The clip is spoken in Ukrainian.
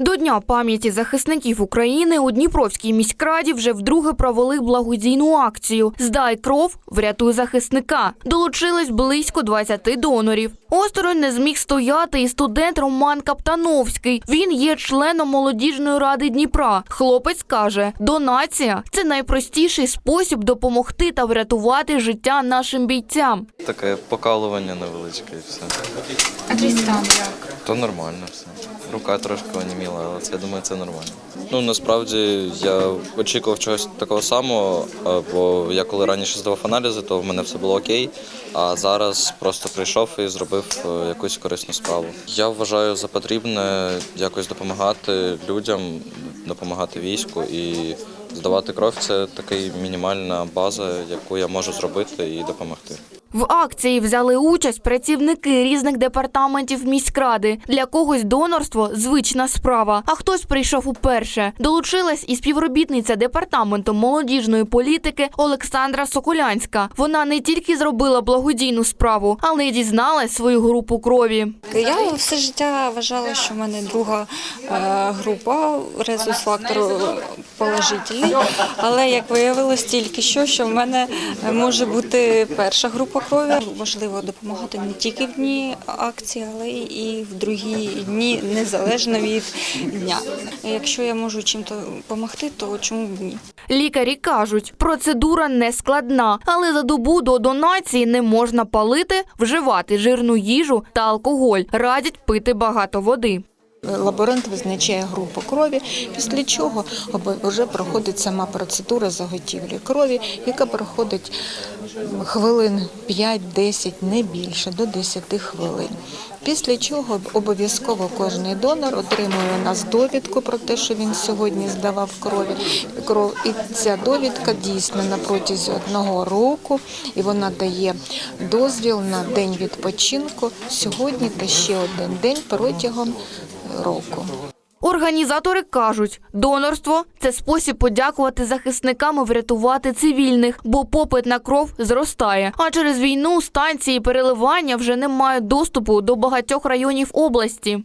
До Дня пам'яті захисників України у Дніпровській міськраді вже вдруге провели благодійну акцію Здай кров, врятуй захисника. Долучились близько 20 донорів. Осторонь не зміг стояти і студент Роман Каптановський. Він є членом молодіжної ради Дніпра. Хлопець каже, донація це найпростіший спосіб допомогти та врятувати життя нашим бійцям. Таке покалування невеличке і все. А твій стан як? То нормально все. Рука трошки оніміла, але це я думаю, це нормально. Ну насправді я очікував чогось такого самого, бо я коли раніше здавав аналізи, то в мене все було окей. А зараз просто прийшов і зробив е, якусь корисну справу. Я вважаю за потрібне якось допомагати людям, допомагати війську і здавати кров це така мінімальна база, яку я можу зробити і допомогти. В акції взяли участь працівники різних департаментів міськради. Для когось донорство звична справа, а хтось прийшов уперше. Долучилась і співробітниця департаменту молодіжної політики Олександра Соколянська. Вона не тільки зробила благодійну справу, але й дізналась свою групу крові. Я все життя вважала, що в мене друга е, група резус фактору положительний. Але як виявилось тільки що, що в мене може бути перша група крові. Важливо допомагати не тільки в дні акції, але і в другі дні, незалежно від дня. Якщо я можу чим-то допомогти, то чому б ні? Лікарі кажуть, процедура не складна, але за добу до донації не можна палити, вживати жирну їжу та алкоголь. Радять пити багато води. Лаборант визначає групу крові, після чого вже проходить сама процедура заготівлі крові, яка проходить хвилин 5-10, не більше, до 10 хвилин. Після чого обов'язково кожний донор отримує у нас довідку про те, що він сьогодні здавав крові. кров. І ця довідка дійсно на протязі одного року, і вона дає дозвіл на день відпочинку сьогодні та ще один день протягом року. Організатори кажуть, донорство це спосіб подякувати захисникам і врятувати цивільних, бо попит на кров зростає. А через війну станції переливання вже не мають доступу до багатьох районів області.